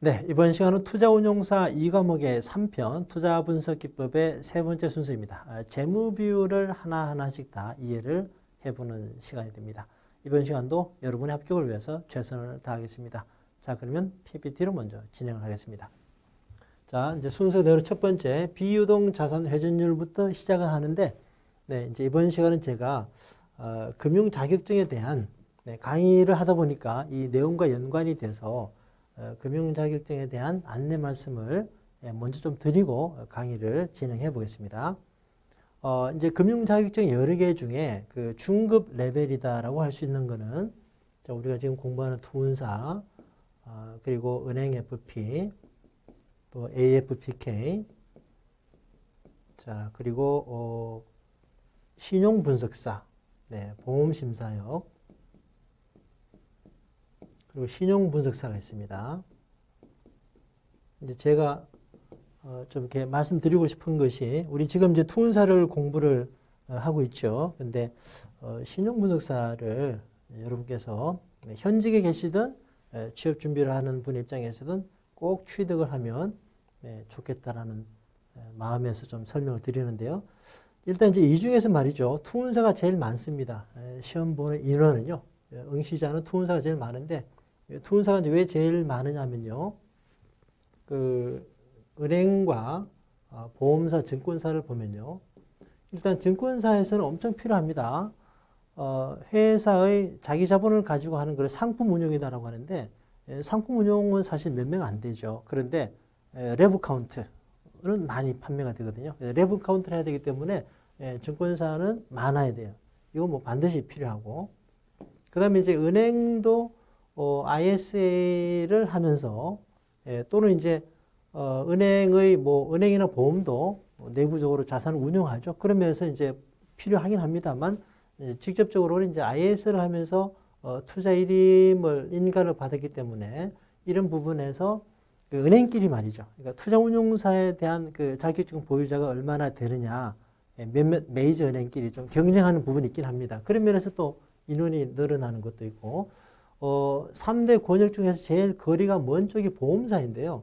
네, 이번 시간은 투자운용사 2과목의 3편 투자 분석 기법의 세 번째 순서입니다. 아, 재무 비율을 하나하나씩 다 이해를 해보는 시간이 됩니다. 이번 시간도 여러분의 합격을 위해서 최선을 다하겠습니다. 자, 그러면 PPT로 먼저 진행을 하겠습니다. 자, 이제 순서대로 첫 번째 비유동 자산 회전율부터 시작을 하는데, 네, 이제 이번 시간은 제가 어, 금융 자격증에 대한 네, 강의를 하다 보니까 이 내용과 연관이 돼서 어, 금융 자격증에 대한 안내 말씀을 예, 먼저 좀 드리고 강의를 진행해 보겠습니다. 어, 이제 금융 자격증 여러 개 중에 그 중급 레벨이다라고 할 수 있는 거는 자, 우리가 지금 공부하는 투운사 어, 그리고 은행 FP 또 AFPK 자 그리고 어, 신용 분석사 네, 보험 심사역 그리고 신용 분석사가 있습니다. 이제 제가 어, 좀 이렇게 말씀드리고 싶은 것이 우리 지금 이제 투운사를 공부를 어, 하고 있죠. 근데 어, 신용 분석사를 여러분께서 현직에 계시든 에, 취업 준비를 하는 분 입장에서든 꼭 취득을 하면 네, 좋겠다라는 에, 마음에서 좀 설명을 드리는데요. 일단 이제 이 중에서 말이죠. 투운사가 제일 많습니다. 에, 시험 보는 인원은요. 에, 응시자는 투운사가 제일 많은데 투운사가 이제 왜 제일 많으냐면요. 그 은행과 어, 보험사, 증권사를 보면요. 일단 증권사에서는 엄청 필요합니다. 어, 회사의 자기 자본을 가지고 하는 걸 상품 운용이다라고 하는데 에, 상품 운용은 사실 몇 명 안 되죠. 그런데 에, 레브 카운트는 많이 판매가 되거든요. 에, 레브 카운트를 해야 되기 때문에 에, 증권사는 많아야 돼요. 이거 뭐 반드시 필요하고 그 다음에 이제 은행도 어, ISA를 하면서 예, 또는 이제 어, 은행의 뭐 은행이나 보험도 내부적으로 자산을 운용하죠. 그러면서 이제 필요하긴 합니다만 이제 직접적으로는 이제 IS를 하면서 어, 투자 일임을 인가를 받았기 때문에 이런 부분에서 그 은행끼리 말이죠. 그러니까 투자 운용사에 대한 그 자격증 보유자가 얼마나 되느냐 예, 몇몇 메이저 은행끼리 좀 경쟁하는 부분이 있긴 합니다. 그런 면에서 또 인원이 늘어나는 것도 있고 어, 3대 권역 중에서 제일 거리가 먼 쪽이 보험사인데요.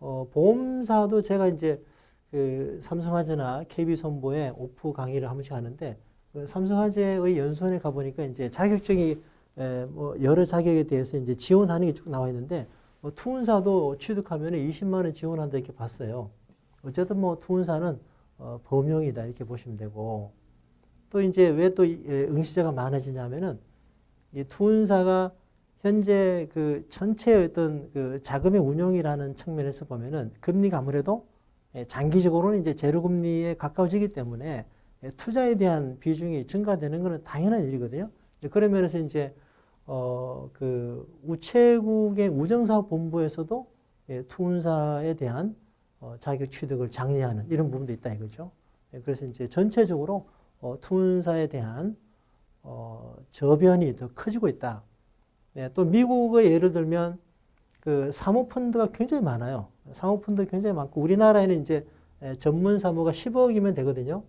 어, 보험사도 제가 이제 그 삼성화재나 KB손보에 오프 강의를 한 번씩 하는데 그 삼성화재의 연수원에 가보니까 이제 자격증이 에, 뭐 여러 자격에 대해서 이제 지원하는 게 쭉 나와 있는데 뭐 투운사도 취득하면 20만 원 지원한다 이렇게 봤어요. 어쨌든 뭐 투운사는 어, 범용이다 이렇게 보시면 되고 또 이제 왜 또 응시자가 많아지냐면은 이 투운사가 현재 그 전체의 어떤 그 자금의 운용이라는 측면에서 보면은 금리가 아무래도 예, 장기적으로는 이제 제로금리에 가까워지기 때문에 예, 투자에 대한 비중이 증가되는 것은 당연한 일이거든요. 그런 면에서 이제 어 그 우체국의 우정사업 본부에서도 예, 투운사에 대한 어 자격 취득을 장려하는 이런 부분도 있다 이거죠. 그래서 이제 전체적으로 어 투운사에 대한 어, 저변이 더 커지고 있다. 네, 또 미국의 예를 들면 그 사모펀드가 굉장히 많아요. 사모펀드 굉장히 많고 우리나라에는 이제 전문 사모가 10억이면 되거든요.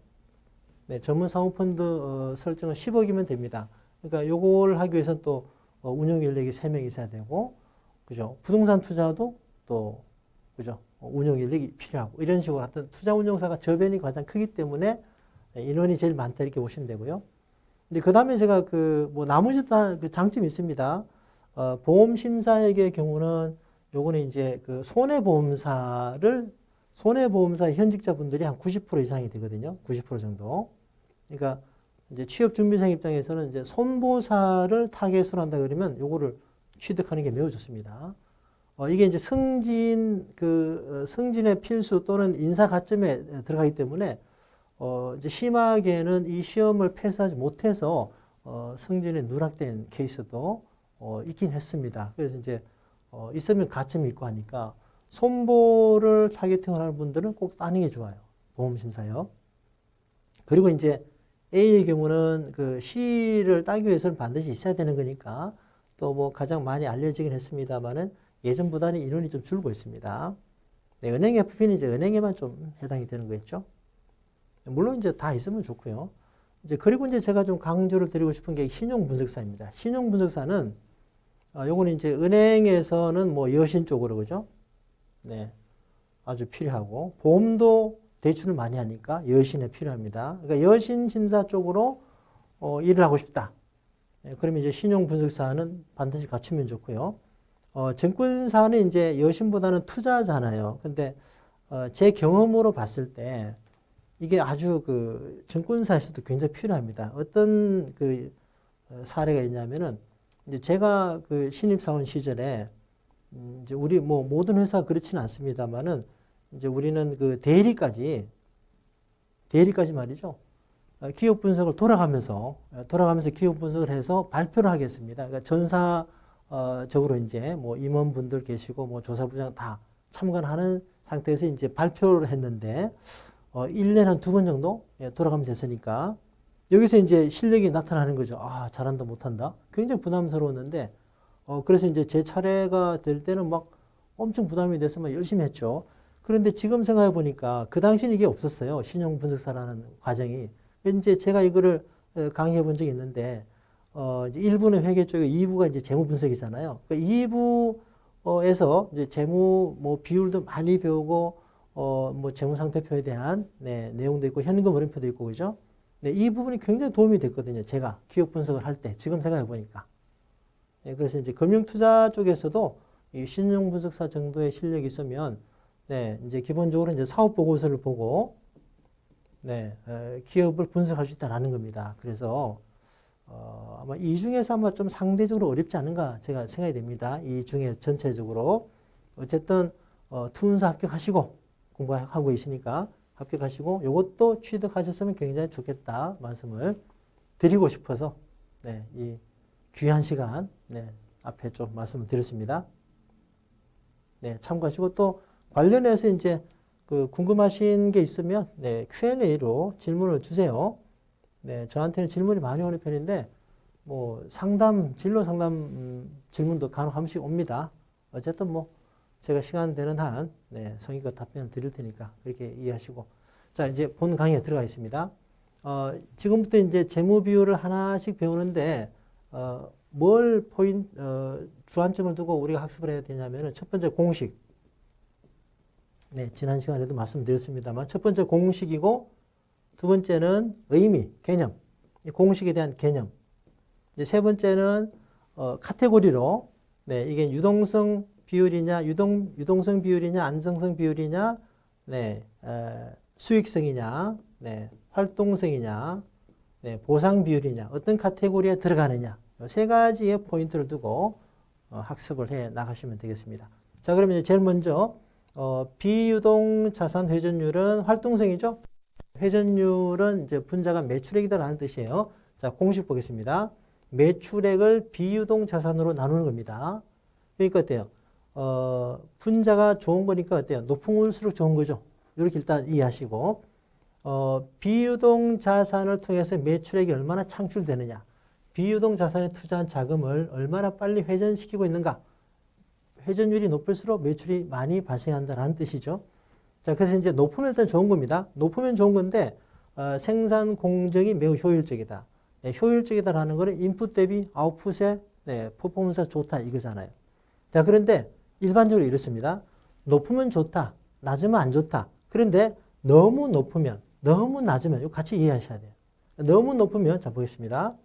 네, 전문 사모펀드 어, 설정은 10억이면 됩니다. 그러니까 요걸 하기 위해서는 또 어, 운영 인력이 3명 있어야 되고, 그죠? 부동산 투자도 또, 그죠? 어, 운영 인력이 필요하고, 이런 식으로 하여튼 투자 운용사가 저변이 가장 크기 때문에 인원이 제일 많다 이렇게 보시면 되고요. 이제 그 다음에 제가 그 뭐 나머지 다그 장점이 있습니다. 어, 보험심사액의 경우는 요거는 이제 그 손해보험사를 손해보험사 현직자분들이 한 90% 이상이 되거든요. 90% 정도. 그러니까 이제 취업준비생 입장에서는 이제 손보사를 타겟으로 한다 그러면 요거를 취득하는 게 매우 좋습니다. 어, 이게 이제 승진 그 어, 승진의 필수 또는 인사 가점에 들어가기 때문에 어, 이제 심하게는 이 시험을 패스하지 못해서 어, 승진에 누락된 케이스도 어, 있긴 했습니다. 그래서 이제 어, 있으면 가점이 있고 하니까 손보를 타겟팅을 하는 분들은 꼭 따는 게 좋아요. 보험심사요. 그리고 이제 A의 경우는 그 C를 따기 위해서는 반드시 있어야 되는 거니까 또 뭐 가장 많이 알려지긴 했습니다만은 예전보다는 인원이 좀 줄고 있습니다. 네, 은행 FP는 이제 은행에만 좀 해당이 되는 거겠죠. 물론 이제 다 있으면 좋고요. 이제 그리고 이제 제가 좀 강조를 드리고 싶은 게 신용 분석사입니다. 신용 분석사는 아, 요거는 이제 은행에서는 뭐 여신 쪽으로 그죠? 네. 아주 필요하고 보험도 대출을 많이 하니까 여신에 필요합니다. 그러니까 여신 심사 쪽으로 어, 일을 하고 싶다. 네, 그러면 이제 신용 분석사는 반드시 갖추면 좋고요. 어, 증권사는 이제 여신보다는 투자잖아요. 근데 어, 제 경험으로 봤을 때 이게 아주 그 증권사에서도 굉장히 필요합니다. 어떤 그 어, 사례가 있냐면은 이제 제가 그 신입사원 시절에 음, 이제 우리 뭐 모든 회사 그렇지는 않습니다만은 이제 우리는 그 대리까지 대리까지 말이죠. 어, 기업 분석을 돌아가면서 어, 돌아가면서 기업 분석을 해서 발표를 하겠습니다. 그러니까 전사적으로 이제 뭐 임원분들 계시고 뭐 조사부장 다 참관하는 상태에서 이제 발표를 했는데 어 1년에 한 두 번 정도 예, 돌아가면서 했으니까 여기서 이제 실력이 나타나는 거죠. 아, 잘한다 못한다. 굉장히 부담스러웠는데 어 그래서 이제 제 차례가 될 때는 막 엄청 부담이 돼서 막 열심히 했죠. 그런데 지금 생각해 보니까 그 당시는 이게 없었어요. 신용 분석사라는 과정이. 이제 제가 이거를 어, 강의해 본 적이 있는데, 어, 이제 1부는 회계 쪽이고 2부가 이제 재무 분석이잖아요. 그 2부에서 이제 재무 뭐 비율도 많이 배우고, 어, 뭐 재무 상태표에 대한 네, 내용도 있고, 현금 흐름표도 있고, 그죠? 네, 이 부분이 굉장히 도움이 됐거든요. 제가 기업 분석을 할 때. 지금 생각해 보니까. 네, 그래서 이제 금융 투자 쪽에서도 이 신용 분석사 정도의 실력이 있으면, 네, 이제 기본적으로 이제 사업 보고서를 보고, 네, 에, 기업을 분석할 수 있다라는 겁니다. 그래서 어, 아마 이 중에서 아마 좀 상대적으로 어렵지 않은가 제가 생각이 됩니다. 이 중에 전체적으로 어쨌든 어, 투운사 합격하시고 공부하고 계시니까 합격하시고 이것도 취득하셨으면 굉장히 좋겠다 말씀을 드리고 싶어서 네, 이 귀한 시간 네, 앞에 좀 말씀을 드렸습니다. 네, 참고하시고 또 관련해서 이제 그 궁금하신 게 있으면 네, Q&A로 질문을 주세요. 네, 저한테는 질문이 많이 오는 편인데 뭐 상담 진로 상담 음, 질문도 간혹 한 번씩 옵니다. 어쨌든 뭐 제가 시간 되는 한 네, 성의껏 답변을 드릴 테니까 그렇게 이해하시고 자 이제 본 강의에 들어가겠습니다. 어, 지금부터 이제 재무 비율을 하나씩 배우는데 어, 뭘 포인 어, 주안점을 두고 우리가 학습을 해야 되냐면은 첫 번째 공식 네, 지난 시간에도 말씀드렸습니다만 첫 번째 공식이고 두 번째는 의미, 개념, 이 공식에 대한 개념. 이제 세 번째는 어, 카테고리로 네, 이게 유동성 비율이냐, 유동 유동성 비율이냐, 안정성 비율이냐, 네, 에, 수익성이냐, 네, 활동성이냐, 네, 보상 비율이냐, 어떤 카테고리에 들어가느냐, 이세 가지의 포인트를 두고 어, 학습을 해 나가시면 되겠습니다. 자, 그러면 이제 제일 먼저 어, 비유동 자산 회전율은 활동성이죠. 회전율은 이제 분자가 매출액이다라는 뜻이에요. 자, 공식 보겠습니다. 매출액을 비유동 자산으로 나누는 겁니다. 그러니까 어때요? 어, 분자가 좋은 거니까 어때요? 높은 올수록 좋은 거죠. 이렇게 일단 이해하시고, 어, 비유동 자산을 통해서 매출액이 얼마나 창출되느냐. 비유동 자산에 투자한 자금을 얼마나 빨리 회전시키고 있는가. 회전율이 높을수록 매출이 많이 발생한다는 뜻이죠. 자, 그래서 이제 높으면 일단 좋은 겁니다. 높으면 좋은 건데, 어, 생산 공정이 매우 효율적이다. 네, 효율적이다라는 거는 인풋 대비 아웃풋의 네, 퍼포먼스가 좋다 이거잖아요. 자, 그런데 일반적으로 이렇습니다. 높으면 좋다. 낮으면 안 좋다. 그런데 너무 높으면, 너무 낮으면, 이거 같이 이해하셔야 돼요. 너무 높으면, 자, 보겠습니다.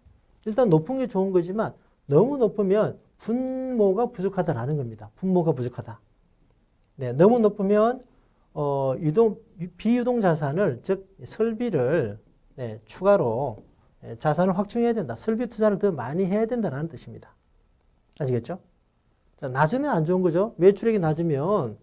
일단 높은 게 좋은 거지만, 너무 높으면 분모가 부족하다라는 겁니다. 분모가 부족하다. 네, 너무 높으면 어, 유동 비유동 자산을 즉 설비를 네, 추가로 예, 자산을 확충해야 된다. 설비 투자를 더 많이 해야 된다는 뜻입니다. 아시겠죠? 자, 낮으면 안 좋은 거죠. 매출액이 낮으면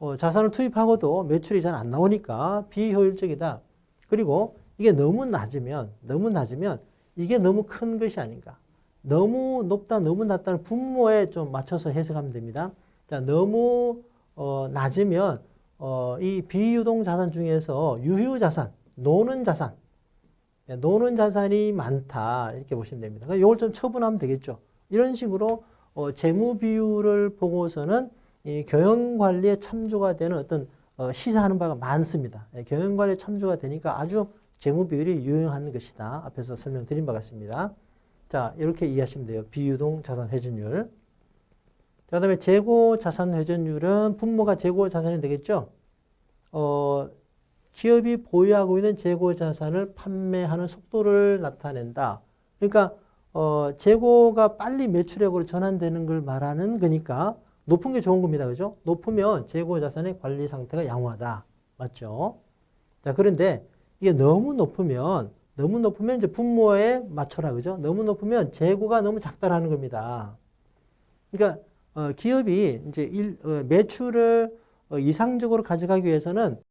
어, 자산을 투입하고도 매출이 잘 안 나오니까 비효율적이다. 그리고 이게 너무 낮으면 너무 낮으면 이게 너무 큰 것이 아닌가. 너무 높다, 너무 낮다는 분모에 좀 맞춰서 해석하면 됩니다. 자, 너무 어, 낮으면 어, 이 비유동 자산 중에서 유휴 자산, 노는 자산, 네, 노는 자산이 많다 이렇게 보시면 됩니다. 그러니까 이걸 좀 처분하면 되겠죠. 이런 식으로 어, 재무 비율을 보고서는 이 경영 관리에 참조가 되는 어떤 어, 시사하는 바가 많습니다. 예, 경영 관리에 참조가 되니까 아주 재무 비율이 유용한 것이다. 앞에서 설명드린 바 같습니다. 자, 이렇게 이해하시면 돼요. 비유동 자산 회전율. 자, 그다음에 재고 자산 회전율은 분모가 재고 자산이 되겠죠. 어, 기업이 보유하고 있는 재고 자산을 판매하는 속도를 나타낸다. 그러니까 어, 재고가 빨리 매출액으로 전환되는 걸 말하는 거니까 높은 게 좋은 겁니다. 그죠? 높으면 재고 자산의 관리 상태가 양호하다. 맞죠? 자, 그런데 이게 너무 높으면 너무 높으면 이제 분모에 맞춰라. 그죠? 너무 높으면 재고가 너무 작다라는 겁니다. 그러니까 어, 기업이 이제 일, 어, 매출을 어, 이상적으로 가져가기 위해서는